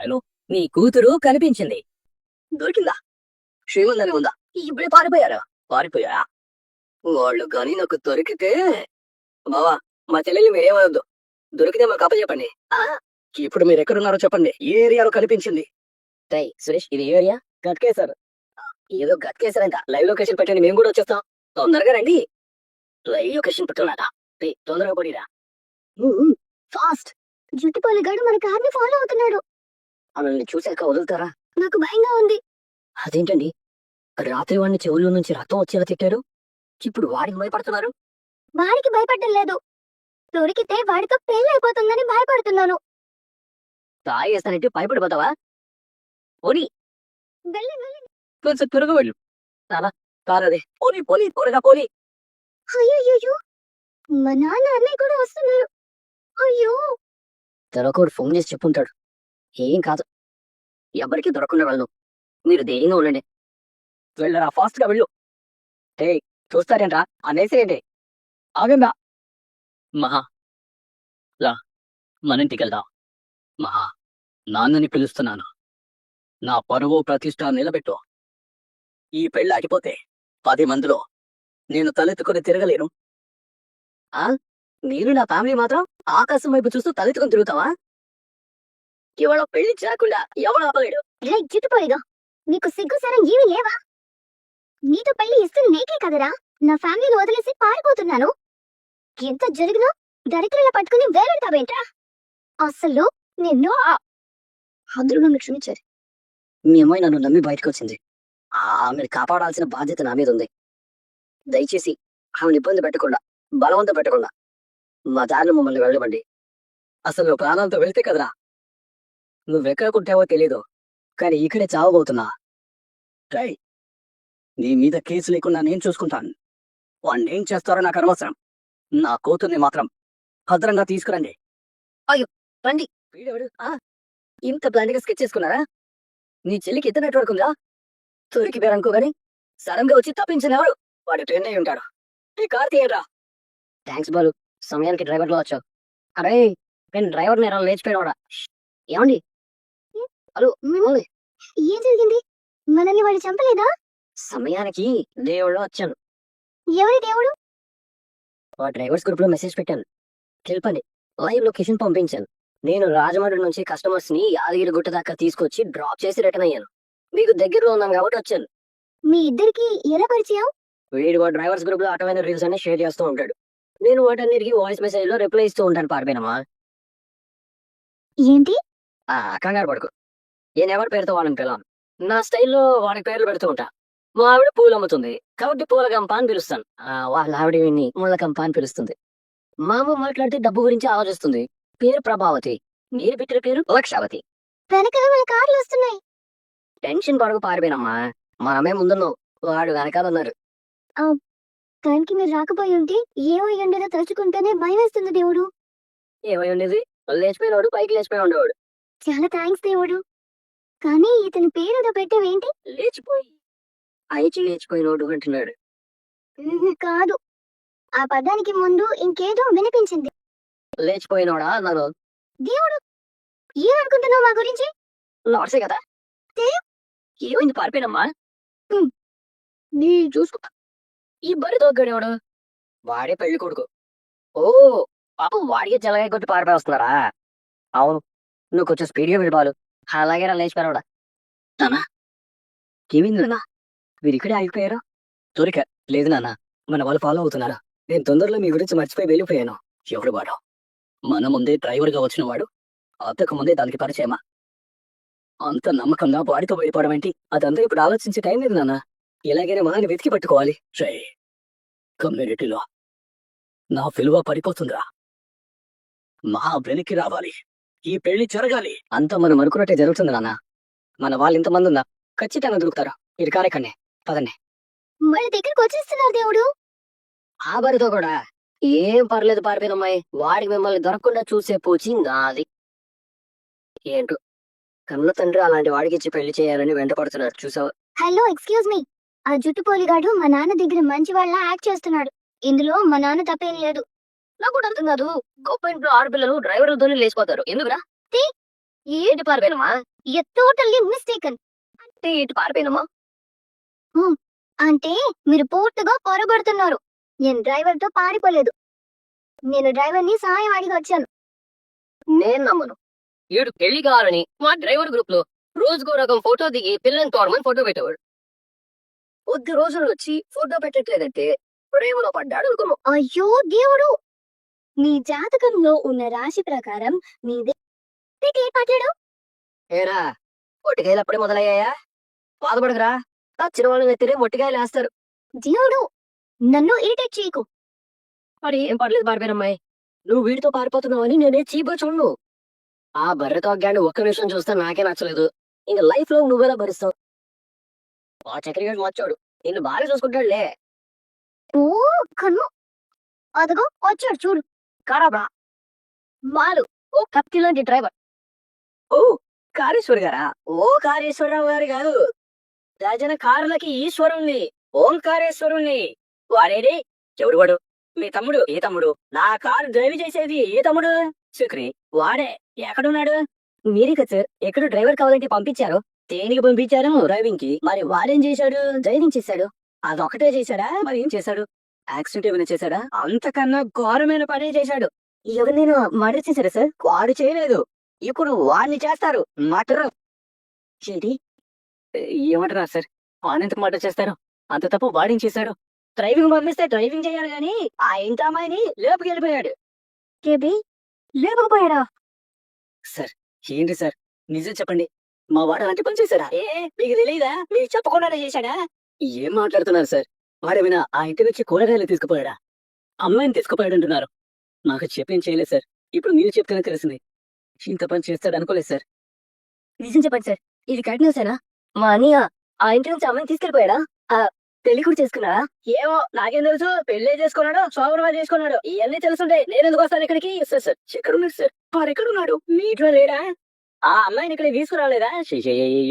Hello నీ కూతురు కనిపించింది. దొరికిందా? శ్రీమందని ఉందా ఇప్పుడే పారిపోయారా? పారిపోయారా? వాళ్ళు కానీ నాకు దొరికితే బావా మా చెల్లెలు మీరేమవద్దు దొరికితే మాకు అప్పచెప్పండి. ఇప్పుడు మీరు ఎక్కడున్నారో చెప్పండి. ఏ ఏరియాలో కనిపించింది. టై సురేష్ ఇది ఏ ఏరియా? గట్కేశారు ఏదో గట్కేశారంట లైవ్ లొకేషన్ పెట్టండి మేము కూడా వచ్చేస్తాం. తొందరగా రండి. లైవ్ లొకేషన్ పెట్టున్నారా టై తొందరగా పడిరా ఫాస్ట్. జుట్టుపల్లి గడు మన కార్ని ఫాలో అవుతున్నాడు. మనల్ని చూశాక వదులుతారా? నాకు భయంగా ఉంది. అదేంటండి? రాత్రి వాడిని చెవుల్లో నుంచి రక్తం వచ్చేలా తిట్టారు ఇప్పుడు వాడికి భయపడుతున్నారు? వాడికి భయపడడం లేదు. దొరికితే వాడితో పెళ్ళి అయిపోతుందని భయపడుతున్నాను. తాగేస్తానంటే భయపడిపోతావా? పోనీ. కొంచెం త్వరగా వెళ్ళు. చాలా కారదే పోనీ పోనీ త్వరగా పోనీ. అయ్యో మా నాన్న అన్నయ్య కూడా వస్తున్నారు. అయ్యో. దొరకడు ఫోన్ చేసి చెప్పుంటాడు. ఏం కాదు. ఎవరికి దొరకకుండా వెళ్ళు. మీరు ధైర్యంగా ఉండండి. వెళ్ళరా ఫాస్ట్గా వెళ్ళు. టే చూస్తారేంట్రా? అనేసేయండి. ఆగందా మహా. లా మన ఇంటికెళ్దా మహా నాన్నని పిలుస్తున్నాను. నా పరువు ప్రతిష్ట నిలబెట్టు. ఈ పెళ్ళి ఆగిపోతే పది మందిలో నేను తలెత్తుకొని తిరగలేను. ఆ? నేను నా ఫ్యామిలీ మాత్రం ఆకాశం వైపు చూస్తూ తలెత్తుకొని తిరుగుతావా? ఇవాళ పెళ్ళి చేయకుండా ఎవడు ఆపలేడు రే జుట్టుపోలిగా నీకు సిగ్గు సరం ఏమీ లేవా? నీతో పెళ్ళి ఇస్తుంది నీకే కదరా? నా ఫ్యామిలీని వదిలేసి పారిపోతున్నాను. ఎంత జరిగినా దరిద్రుల పట్టుకుని వేలాడతావేంట్రా అసలు నిన్ను అందరూ నన్ను క్షమించారు. మీ అమ్మాయి నన్ను నమ్మి బయటకు వచ్చింది ఆమెను కాపాడాల్సిన బాధ్యత నా మీద ఉంది. దయచేసి ఆమెను ఇబ్బంది పెట్టకుండా బలవంత పెట్టకుండా మా దారిలో మమ్మల్ని వెళ్ళమండి. అసలు ప్రాణాలతో వెళ్తే కదరా? నువ్వెక్కడ కుట్టావో తెలీదు. కానీ ఇక్కడే చావబోతున్నా. ట్రై నీ మీద కేసు లేకుండా నేను చూసుకుంటాను. వాడిని ఏం చేస్తారో నాకు అనవసరం. నా కూతుర్ని మాత్రం భద్రంగా తీసుకురండి. అయ్యో రండి. వీడెవడు? ఆ, ఇంత ప్లాన్గా స్కెచ్ చేసుకున్నారా? నీ చెల్లికి ఎంత నెట్వర్క్ ఉందా? తొరికి పేరనుకో గాని సడన్గా వచ్చి తప్పించిన ఎవరు? వాడు ట్రైన్ అయి ఉంటాడు. ఈ కార్ తీయరా థ్యాంక్స్ బాలు సమయానికి డ్రైవర్లో వచ్చావు. అరే నేను డ్రైవర్ నేరాలు లేచిపోయినవాడా ఏమండి? ఏం జరిగింది? మనల్ని వాడు చంపలేదా? సమయానికి దేవుళ్ళు వచ్చాను ఎవరి దేవుడు? ఆ డ్రైవర్స్ గ్రూప్లో మెసేజ్ పెట్టాను. తెలుపండి లైవ్ లొకేషన్ పంపించాను. నేను రాజమండ్రి నుంచి కస్టమర్స్ని యాదగిరి గుట్ట దాకా తీసుకొచ్చి డ్రాప్ చేసి రిటర్న్ అయ్యాను. మీకు దగ్గరలో ఉన్నాను కాబట్టి వచ్చాను. మీ ఇద్దరికి ఎలా పరిచయం? వీడు వాడు డ్రైవర్స్ గ్రూప్లో ఆటోమైన రీల్స్ అన్ని షేర్ చేస్తూ ఉంటాడు. నేను వాటన్నిటికీ వాయిస్ మెసేజ్లో రిప్లై ఇస్తూ ఉంటాను పారిపోయినమ్మా ఏంటి? ఆ కంగారు పడుకు. నేను ఎవరి పేరుతో వాళ్ళని పిలవను. నా స్టైల్లో వాడి పేర్లు పెడుతూ ఉంటా. మా ఆవిడ పూలు అమ్ముతుంది కాబట్టి పూల గంప అని పిలుస్తాను. ఆ, వాళ్ళ ఆవిడ వీడిని ముళ్ళ గంప అని పిలుస్తుంది. మా అమ్మ మాట్లాడితే డబ్బు గురించి ఆలోచిస్తుంది. పేరు ప్రభావతి. మీరు పెట్టిన పేరు లక్షావతి. కార్లు వస్తున్నాయి. టెన్షన్ పడకు పారిపోయినమ్మా. మనమే ముందున్నాం వాడు వెనకాల ఉన్నారు టైంకి మీరు రాకపోయి ఉంటే ఏమో ఉండేదో తలుచుకుంటేనే భయం వేస్తుంది దేవుడు. ఏమై ఉండేది? లేచిపోయినవాడు పైకి లేచిపోయి ఉండేవాడు. చాలా థ్యాంక్స్ దేవుడు. కానీ ఇతని పేరుతో పెట్టేవేంటి లేచిపోయి. ఐచి లేచిపోయినోడు అంటున్నాడు కాదు. ఆ పదానికి ముందు ఇంకేదో వినిపించింది. లేచిపోయినోడా అన్నాను దేవుడు ఏమనుకుంటున్నావు మా గురించి? లాడ్సే కదా. ఏమైంది పారిపోయినమ్మా. నీ చూసుకుంటా ఈ బరి తోగ్గాడేవాడు వాడే పెళ్ళి కొడుకు. ఓ పాపం వాడికి జలగా కొట్టి పారిపోయి వస్తున్నారా? అవును నువ్వు కొంచెం స్పీడ్గా వెళ్ళిపోవాలి అలాగే రా లేచిపోయాడా నానా ఏమైంది? నాన్న! మీరు ఇక్కడే ఆగిపోయారు? దొరిక లేదు నాన్న. మన వాళ్ళు ఫాలో అవుతున్నారా? నేను తొందరలో మీ గురించి మర్చిపోయి వెళ్ళిపోయాను. ఎవడు వాడు? మన ముందే డ్రైవర్గా వచ్చిన వాడు? అంతకు ముందే దానికి పరిచయమా? అంత నమ్మకంగా వాడితో వెళ్ళిపోవడం ఏంటి? అదంతా ఇప్పుడు ఆలోచించే టైం లేదు నాన్న. ఎలాగైనా మహాని వెతికి పట్టుకోవాలి. రే కమ్యూనిటీలో నా విలువ పడిపోతుందిరా. మహా వెనక్కి రావాలి. ఈ పెళ్ళి జరగాలి. అంతా మనం అనుకున్నట్టే జరుగుతుంది నాన్న. మన వాళ్ళు ఇంతమంది ఉన్నా ఖచ్చితంగా దొరుకుతారు. ఇది కారెక్కనే పదండి. వాళ్ళ దగ్గరకు వచ్చేస్తున్నారు దేవుడు. ఆ బరితో కూడా. ఏం పర్లేదు పారిపోయినమ్మాయి. వాడికి మిమ్మల్ని దొరకకుండా చూసే పూచి నాది. ఏంటో? కన్న తండ్రి అలాంటి వాడికి ఇచ్చి పెళ్ళి చేయాలని వెంటపడుతున్నారు. చూసావా? Hello excuse me. ఆ జుట్టు పోలిగాడు మా నాన్న దగ్గర మంచి వాళ్ళ యాక్ట్ చేస్తున్నాడు. ఇందులో మా నాన్న తప్పేం లేదు. నాకు కూడా అర్థం కాదు. గొప్ప ఇంట్లో ఆడపిల్లలు డ్రైవర్లతోనే లేచిపోతారు. ఎందుకురా? ఏంటి పారిపోయినమ్మా? యు టోటల్లీ మిస్టేకన్ అంటే ఏంటి పారిపోయినమ్మా? అంటే మీరు పూర్తిగా పొరబడుతున్నారు నేను డ్రైవర్తో పారిపోలేదు. నేను డ్రైవర్ని సహాయం అడిగి వచ్చాను. నేను నమ్మను. ఏడు పెళ్ళి కావాలని మా డ్రైవర్ గ్రూప్లో రోజుకో రకం ఫోటో దిగి పిల్లల్ని తోడమని ఫోటో పెట్టేవాడు. కొద్ది రోజులు వచ్చి ఫోటో పెట్టట్లేదంటే ప్రేమలో పడ్డాడు అనుకున్నాం. అయ్యో దేవుడు! మీ జాతకంలో ఉన్న రాశి ప్రకారం మీదే ఏ పడ్డాడు ఏరా మొట్టికాయలు అప్పుడే మొదలయ్యాయా? బాధపడకురా వచ్చిన వాళ్ళని ఎత్తిరే మొట్టికాయలు వేస్తారు. దేవుడు నన్ను ఇరిటేట్ చేయకు. మరి ఏం పర్లేదు పారిపోయినమ్మాయి నువ్వు వీడితో పారిపోతున్నావని నేనే చీపో చూడు ఆ బర్రెతో అగ్గాన్ని ఒక్క నిమిషం చూస్తే నాకే నచ్చలేదు. ఇంక లైఫ్లో నువ్వెలా భరిస్తావు? ఆ చక్రగాడు వచ్చాడు నిన్ను బాగా చూసుకుంటాడులే. ఓ కన్ను. అదిగో వచ్చాడు చూడు. కారాబ్రా మాలు ఓ కత్తి లాంటి డ్రైవర్ ఓ కారేశ్వర్ గారా ఓ కారేశ్వరరావు గారు కాదు రాజన కారులకి ఈశ్వరుణ్ణి ఓంకారేశ్వరుణ్ణి వాడేడి ఎవడు వాడు మీ తమ్ముడు ఏ తమ్ముడు నా కారు డ్రైవ్ చేసేది ఏ తమ్ముడు శుక్రి వాడే ఎక్కడున్నాడు మీరే కదా సార్ ఎక్కడ డ్రైవర్ కావాలంటే పంపించారు దేనికి పంపించారు డ్రైవింగ్కి మరి వాడేం చేశాడు డ్రైవింగ్ చేశాడు అదొకటే చేశాడా మరి ఏం చేశాడు యాక్సిడెంట్ ఏమైనా చేశాడా? అంతకన్నా ఘోరమైన పనే చేశాడు. ఎవరినైనా మర్డర్ చేశారా సార్? వాడు చేయలేదు. ఇప్పుడు వాడిని చేస్తారు. మటర్ ఏంటి? ఏమంటారా సార్? వాడిని మర్డర్ చేస్తారు? అంత తప్పు వాడిని చేశాడు? డ్రైవింగ్ పంపిస్తే డ్రైవింగ్ చేయాలి గాని ఆ ఇంత అమ్మాయిని లేపుకెళ్ళిపోయాడు కేబీ లేకపోయాడా? సార్ ఏంటి సార్? నిజం చెప్పండి. మా వాడు అంటే పని చేశాడా? ఏ మీకు తెలియదా మీరు చెప్పకుండా చేశాడా? ఏం మాట్లాడుతున్నారు సార్? వాడేమైనా ఆ ఇంటి నుంచి కూరగాయలు తీసుకుపోయాడా? అమ్మాయిని తీసుకుపోయాడు అంటున్నారు నాకు చెప్పేం చేయలేదు సార్. ఇప్పుడు మీరు చెప్తేనే తెలిసింది. ఇంత పని చేస్తాడు అనుకోలేదు సార్. నిజం చెప్పండి సార్. ఇది కరెక్ట్ న్యూసేనా మా అన్నయ్య ఆ ఇంటి నుంచి అమ్మాయిని తీసుకెళ్ళిపోయాడా? ఆ పెళ్ళి కూడా చేసుకున్నాడా? ఏమో నాకేం తెలుసు. పెళ్ళి చేసుకున్నాడు సోమవారం చేసుకున్నాడు. ఇవన్నీ తెలుసుంటాయి నేను ఎందుకు వస్తాను ఇక్కడికి? సార్ సార్ ఎక్కడ ఉన్నాడు సార్? వారు ఎక్కడ ఉన్నాడు మీ ఇంట్లో లేడా? ఆ అమ్మాయిని ఇక్కడ తీసుకురాలేదా?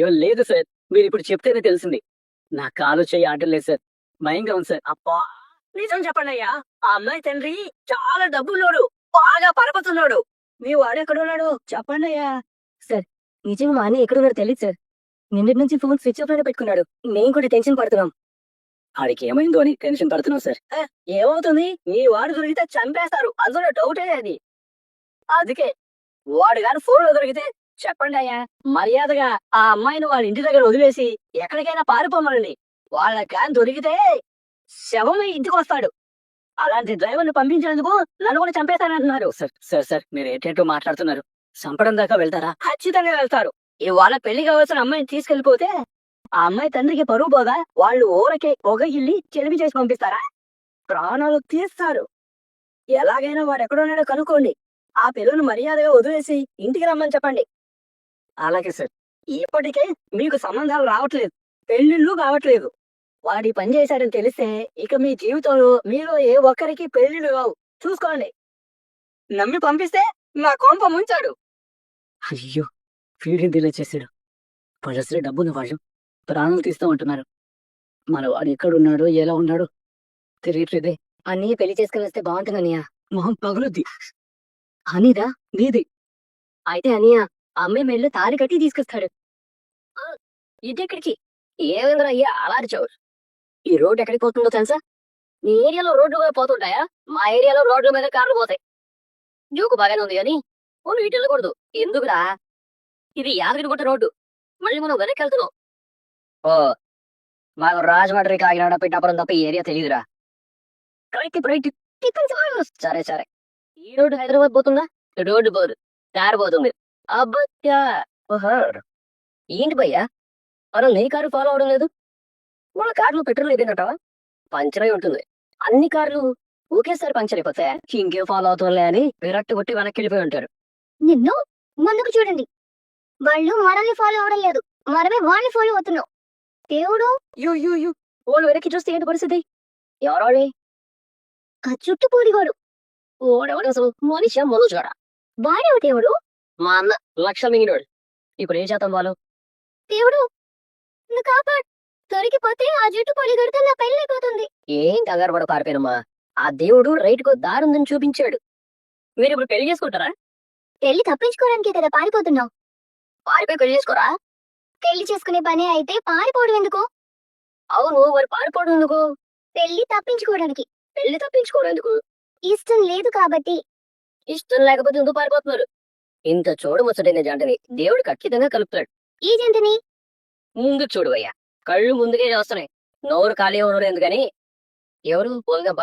లేదు సార్. మీరు ఇప్పుడు చెప్తేనే తెలిసింది. నా కాలు చేయి ఆటలేదు సార్. భయంగా ఉంది సార్. అబ్బా! నిజం చెప్పండి అయ్యా ఆ అమ్మాయి తండ్రి చాలా డబ్బులోడు బాగా పరపతున్నాడు. మీ వాడు ఎక్కడ ఉన్నాడు చెప్పండి అయ్యా సార్ నిజంగా మా అన్నయ్య ఎక్కడ ఉన్నాడు తెలియదు సార్. నిన్నటి నుంచి ఫోన్ స్విచ్ ఆఫ్లోనే పెట్టుకున్నాడు. మేము కూడా టెన్షన్ పడుతున్నాం. ఆడికి ఏమైందో అని టెన్షన్ పడుతున్నాం సార్. ఏమవుతుంది? మీ వాడు దొరికితే చంపేస్తారు. అందులో డౌటే అది. అందుకే వాడు గాని ఫోన్లో దొరికితే చెప్పండి అయ్యా మర్యాదగా ఆ అమ్మాయిని వాళ్ళ ఇంటి దగ్గర వదిలేసి ఎక్కడికైనా పారిపోమనండి. వాళ్ళ కాని దొరికితే శవమే ఇంటికి వస్తాడు అలాంటి డ్రైవర్ని పంపించినందుకు నన్ను కూడా చంపేస్తానంటున్నారు సార్ సార్ సార్ మీరు ఏంటంటూ మాట్లాడుతున్నారు. చంపడం దాకా వెళ్తారా? ఖచ్చితంగా వెళ్తారు. ఇవాళ పెళ్ళి కావాల్సిన అమ్మాయిని తీసుకెళ్ళిపోతే ఆ అమ్మాయి తండ్రికి పరువు పోగా వాళ్ళు ఊరకే పొగ ఇల్లి చెలిమి చేసి పంపిస్తారా? ప్రాణాలు తీస్తారు. ఎలాగైనా వాడు ఎక్కడున్నాడో కనుక్కోండి. ఆ పిల్లను మర్యాదగా వదిలేసి ఇంటికి రమ్మని చెప్పండి. అలాగే సార్. ఇప్పటికే మీకు సంబంధాలు రావట్లేదు. పెళ్ళిళ్ళు కావట్లేదు. వాడి పని చేశాడని తెలిస్తే ఇక మీ జీవితంలో మీరు ఏ ఒక్కరికి పెళ్ళిళ్ళు కావు చూసుకోండి. నమ్మి పంపిస్తే నా కొంప ముంచాడు. అయ్యో! ఫీడింగ్ డిలే చేశాడు? పరిస్థితి డబ్బున్న వాళ్ళు ప్రాణాలు తీస్తూ ఉంటున్నారు మన వాడు ఎక్కడున్నాడో ఎలా ఉన్నాడో తెలియట్లేదే. అన్నీ పెళ్ళి చేసుకుని వస్తే బాగుంటుంది అనియా మొహం పగులుద్ది. అనిదా నీది. అయితే అనియా అమ్మాయి మెళ్ళు తారి కట్టి తీసుకొస్తాడు. ఇదెక్కడికి ఏమైందిరా అయ్యా? అలా అరిచావు. ఈ రోడ్డు ఎక్కడికి పోతుందో తెలుసా? నీ ఏరియాలో రోడ్లు కూడా పోతుంటాయా? మా ఏరియాలో రోడ్ల మీద కార్లు పోతాయి. జోకు బాగానే ఉంది కానీ ఓ ఇటు వెళ్ళకూడదు. ఎందుకురా? ఇది యాదగిరిగుట్ట రోడ్డు. మళ్ళీ మనం వెనక్కి వెళ్తున్నాం. ఓ మాకు రాజమండ్రి కాకినాడ పిఠాపురం తప్ప ఈ ఏరియా తెలియదురా. రైట్ రైట్ సరే సరే. ఈ రోడ్డు హైదరాబాద్ పోతుందా? రోడ్డు పోదు. దారి పోతుంది అబ్బా ఏంటి భయ్యా? మనం నీ కారు ఫాలో అవడం లేదు. వాళ్ళ కారులో పెట్రోల్ అయిపోయినట్టవా పంచర్ అయి ఉంటుంది. అన్ని కార్లు ఒకేసారి పంచర్ అయిపోతాయి ఇంకేం ఫాలో అవుతాంలే అని విరట్టు కొట్టి వెనక్కి వెళ్ళిపోయి ఉంటారు. నిన్ను ముందుకు చూడండి. వాళ్ళు మనల్ని ఫాలో అవడం లేదు. మనమే వాళ్ళని ఫాలో అవుతున్నాం. దేవుడు! యూ యూ యూ వాళ్ళు వెనక్కి చూస్తే ఏంటి పరిస్థితి? ఎవరోడి? ఆ చుట్టూ పూడిగోడు ఓడెవడు అసలు? మనిషి మొదలు చూడ వాడేవు దేవుడు? మా అన్న లక్ష మింగినోడు ఇప్పుడు ఏం చేద్దాం వాళ్ళు? దేవుడు! నువ్వు కాపాడు. దొరికిపోతే ఆ జుట్టు పొడిగడితే నా పెళ్ళి అయిపోతుంది ఏం కంగారు పడ పారిపోయినమ్మా ఆ దేవుడు రైట్కు దారుందని చూపించాడు. మీరు ఇప్పుడు పెళ్ళి చేసుకుంటారా? పెళ్ళి తప్పించుకోవడానికే కదా పారిపోతున్నావు. పారిపోయి పెళ్ళి చేసుకోరా? పెళ్ళి చేసుకునే పనే అయితే పారిపోవడం ఎందుకు? అవును మరి పారిపోవడం ఎందుకు? పెళ్ళి తప్పించుకోవడానికి. పెళ్ళి తప్పించుకోవడం ఎందుకు? ఇష్టం లేదు కాబట్టి. ఇష్టం లేకపోతే ఎందుకు పారిపోతున్నారు? ఇంత చూడముచ్చటైన జంటని దేవుడు ఖచ్చితంగా కలుపుతాడు. ఈ జంటని ముందు చూడు అయ్యా. కళ్ళు ముందుకే వస్తున్నాయి నోరు ఖాళీ ఉండదు ఎందుకని? ఎవరు? పూలగంప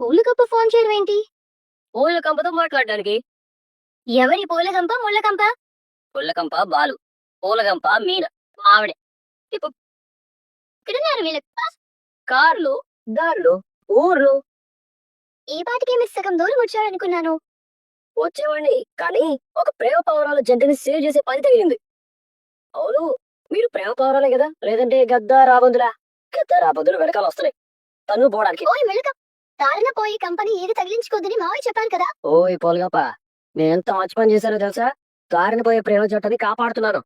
పూలగంప ఫోన్ చేయడం ఏంటి? పూలకంపతో మాట్లాడడానికి. ఎవరి పూలగంప ముళ్ళగంప పుల్లకంప బాలు. పూలగంప మీన. ఆవిడ ఇక్కడున్నారు వీళ్ళ? కార్లు దారులు ఊర్లు. ఈ పాటికి మీరు సగం దూరం వచ్చారనుకున్నాను. వచ్చేవాడిని కానీ ఒక ప్రేమ పౌరాల జంటని సేవ్ చేసే పని తగిలింది. అవును. మీరు ప్రేమ పౌరాలే కదా? లేదంటే గద్ద రాబందులా? గద్ద రాబందులు వెనకాల వస్తున్నాయి. తన్ను పోవడానికి. ఓయ్ మెలక దారిన పోయి కంపెనీ ఏది తగిలించుకోద్దని మావయ్య చెప్పాను కదా. ఓయ్ పోలగప్ప. నేను ఎంత మంచి పని చేశానో తెలుసా? దారిని పోయే ప్రేమ జంటని కాపాడుతున్నాను.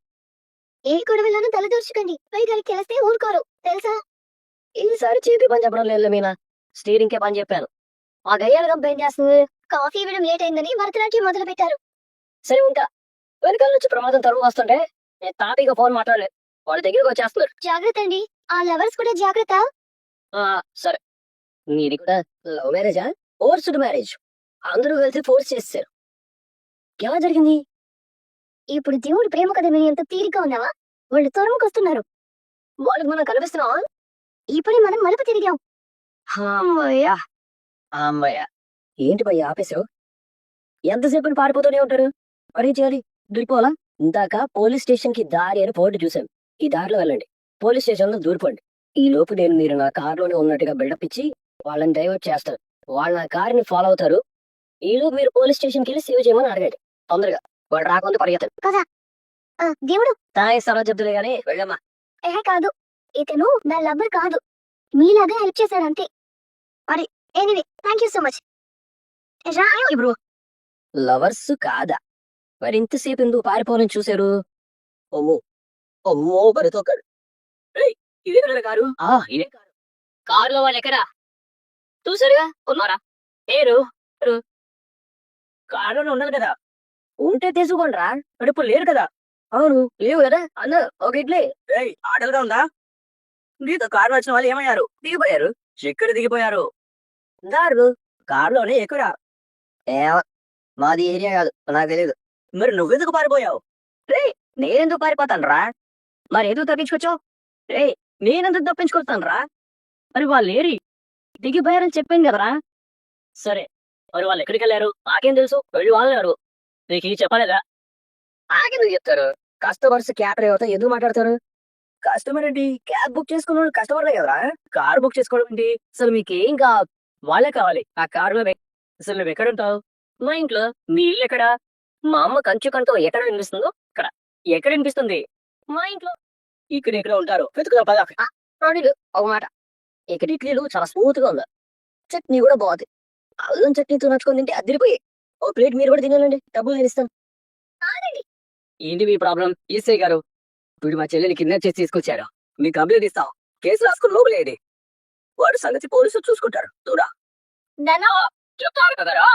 ఏ గొడవలోనూ తలదూర్చుకోండి పై గారికి తెలిస్తే ఊరుకోరు. తెలుసా? ఈసారి చేతి పని చెప్పడం లేదు మీనా. స్టీరింగ్ కే పని చెప్పాను. ఆ గయ్యాల ఏం చేస్తుంది? కాఫీ ఇవ్వడం లేట్ అయిందని భరతనాట్యం మొదలు పెట్టారు సరే ఉంటా. వెనకాల నుంచి ప్రమాదం తరువు వస్తుంటే నేను ఫోన్ మాట్లాడలేదు వాళ్ళ దగ్గరికి వచ్చేస్తున్నారు జాగ్రత్త అండి. ఆ లవర్స్ కూడా జాగ్రత్త. ఆ, సరే. నీది కూడా లవ్ మ్యారేజా? Forced marriage. అందరూ కలిసి ఫోర్స్ చేశారు ఎలా జరిగింది? ఇప్పుడు దేవుడు ప్రేమ కథ వినేంత తీరిక ఉన్నావా వాళ్ళు తొరముకొస్తున్నారు వాళ్ళకి మనం కనిపిస్తున్నావా ఇప్పుడే మనం మలుపు తిరిగాం. అమ్మయ్యా. అమ్మయ్య. ఏంటి భయ్య ఆపేశావు? ఎంతసేపు పారిపోతూనే ఉంటారు? మరేం చేయాలి. దూరిపోవాలా ఇందాక పోలీస్ స్టేషన్కి దారి అని బోర్డు చూశాను. ఈ దారిలో వెళ్ళండి. పోలీస్ స్టేషన్లో దూరిపోండి ఈ లోపు నేను మీరు నా కారులోనే ఉన్నట్టుగా బిల్డప్ ఇచ్చి వాళ్ళని డైవర్ట్ చేస్తాను. వాళ్ళు నా కారుని ఫాలో అవుతారు. ఈ లోపు మీరు పోలీస్ స్టేషన్కి వెళ్ళి సేవ్ చేయమని అడగండి. తొందరగా వాడు రాకుండా పరిగెత్తండి ఆ, దేవుడు! తాయి సరళ చెప్తులే గానీ వెళ్ళమ్మా. ఏ కాదు. ఇతను నా లవ్వర్ కాదు. మీలాగా హెల్ప్ చేశాడు అంతే. మరి anyway thank you so much. రా బ్రో! లవర్స్ కాదా? మరి ఇంతసేపు ఎందుకు పారిపోవాలని చూశారు? అమ్మో! అమ్మో! బరితో కారు ఏయ్, ఇదే కదా కారు? ఆ! ఇదే కారు. కారులో వాళ్ళు ఎక్కడా చూసారుగా ఉన్నారా? ఏరు? కారులో ఉండదు కదా. ఉంటే తీసుకోండి రా ఇప్పుడు లేరు కదా. అవును లేవు కదా. అన్న ఒక ఇడ్లీ. ఆటలుగా ఉందా? నీతో కారు వచ్చిన వాళ్ళు ఏమయ్యారు? దిగిపోయారు. ఎక్కడ దిగిపోయారు. దారు. కారులోనే ఎక్కురా? మాది ఏరియా కాదు. నాకు తెలియదు మరి నువ్వెందుకు పారిపోయావు? రే నేనెందుకు పారిపోతాను రా మరి ఎందుకు తప్పించుకొచ్చావు? రే నేనెందుకు తప్పించుకొస్తాను రా మరి వాళ్ళు ఏరి దిగిపోయారని చెప్పాను కదరా. సరే మరి వాళ్ళు ఎక్కడికి వెళ్ళారు నాకేం తెలుసు? వెళ్ళి వాళ్ళు నీకు ఇది చెప్పలేదా? నాకెందుకు చెప్తారు? కస్టమర్స్ క్యాబ్ డ్రైవర్తో ఎందుకు మాట్లాడతారు? కస్టమర్ ఏంటి? క్యాబ్ బుక్ చేసుకున్నాడు కస్టమర్లే కదరా. కార్ బుక్ చేసుకోవడం ఏంటి? అసలు మీకేం కా వాళ్ళే కావాలి. ఆ కారులో అసలు నువ్వు ఎక్కడ ఉంటావు మా ఇంట్లో మీ ఇల్లు ఎక్కడ? మా అమ్మ కంచు కంటో ఎక్కడ వినిపిస్తుందో ఇక్కడ. ఎక్కడ వినిపిస్తుంది? మా ఇంట్లో. ఇక్కడ ఎక్కడ ఉంటారు. వెతుకుదా పద. రాణిలు ఒక మాట. ఇక్కడ ఇడ్లీలు చాలా స్మూత్గా ఉంది? చట్నీ కూడా బాగుంది అల్లం చట్నీతో నచ్చుకొని తింటే అదిరిపోయి. ఓ ప్లేట్ మీరు కూడా తినాలండి. డబ్బులు నేను ఇస్తాను. ఏంటి మీ ప్రాబ్లం? ఈసై గారు. ఇప్పుడు మా చెల్లెని కింద చేసి తీసుకొచ్చారు. మీకు కంప్లైంట్ ఇస్తాం. కేసు రాసుకుని లోపలేది వాడు సంగతి పోలీసులు చూసుకుంటారు. దూరా. నాన్న చెప్తారు కదరా